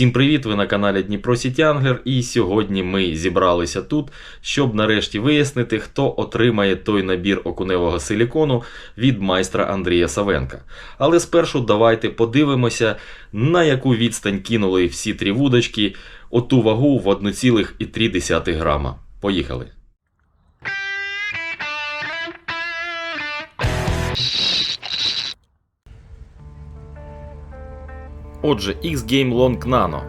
Всім привіт! Ви на каналі Дніпро Сіті Англер, і сьогодні ми зібралися тут, щоб нарешті вияснити, хто отримає той набір окуневого силікону від майстра Андрія Савенка. Але спершу давайте подивимося, на яку відстань кинули всі три вудочки оту вагу в 1,3 грама. Поїхали! Отже, X-Game Long Nano.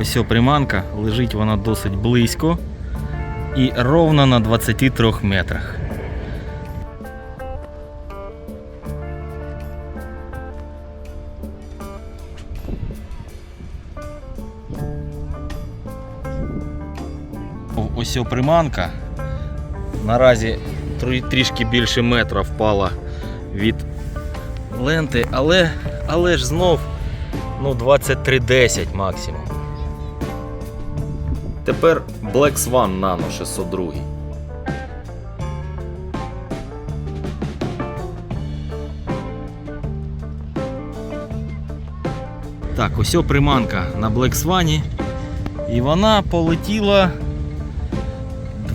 Ось приманка, лежить вона досить близько і ровно на 23 метрах. Ось приманка. Наразі трішки більше метра впала від ленти, але, але ж знов ну, 23.10 максимум. Тепер Black Swan Nano 602. Так, ось приманка на Black Swan. І вона полетіла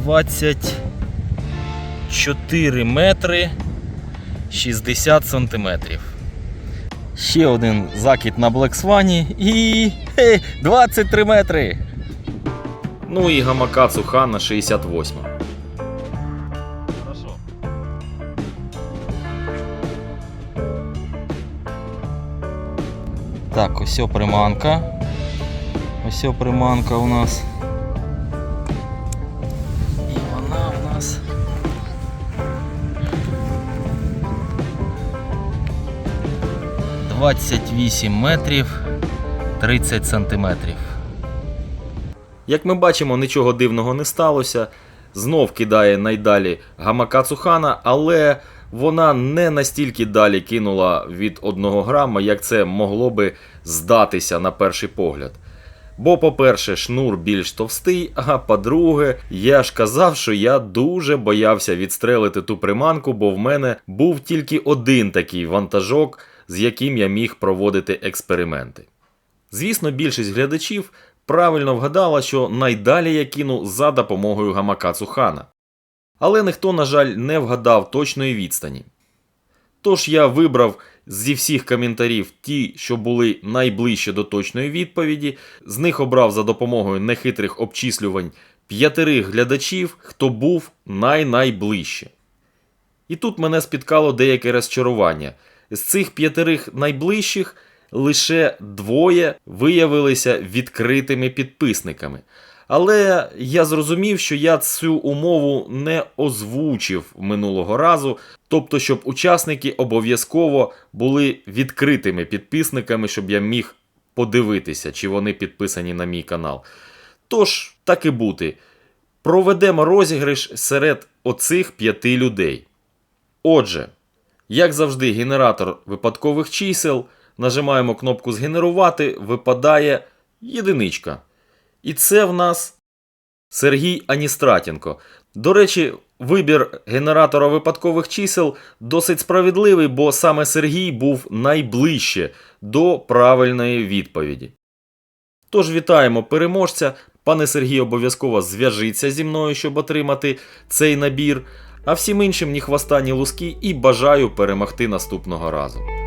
24 метри 60 сантиметрів. Ще один закид на Swan і хе, 23 метри. Ну і Гамакацу Хана 68. Хорошо. Так, ось приманка. Ось приманка у нас. 28 метрів 30 сантиметрів. Як ми бачимо, нічого дивного не сталося. Знов кидає найдалі гамака Цухана, але вона не настільки далі кинула від 1 грама, як це могло би здатися на перший погляд. Бо, по-перше, шнур більш товстий, а по-друге, я ж казав, що я дуже боявся відстрелити ту приманку, бо в мене був тільки один такий вантажок, з яким я міг проводити експерименти. Звісно, більшість глядачів правильно вгадала, що найдалі я кину за допомогою Гамакацу Хана. Але ніхто, на жаль, не вгадав точної відстані. Тож я вибрав зі всіх коментарів ті, що були найближче до точної відповіді, з них обрав за допомогою нехитрих обчислювань п'ятерих глядачів, хто був най-найближче. І тут мене спіткало деяке розчарування. З цих п'ятерих найближчих лише двоє виявилися відкритими підписниками. Але я зрозумів, що я цю умову не озвучив минулого разу, тобто, щоб учасники обов'язково були відкритими підписниками, щоб я міг подивитися, чи вони підписані на мій канал. Тож, так і бути, проведемо розіграш серед оцих п'яти людей. Отже, як завжди, генератор випадкових чисел. Нажимаємо кнопку Згенерувати, випадає єдиничка. І це в нас Сергій Аністратенко. До речі, вибір генератора випадкових чисел досить справедливий, бо саме Сергій був найближче до правильної відповіді. Тож вітаємо переможця. Пане Сергій обов'язково зв'яжіться зі мною, щоб отримати цей набір. А всім іншим ні хвоста, ні луски і бажаю перемогти наступного разу.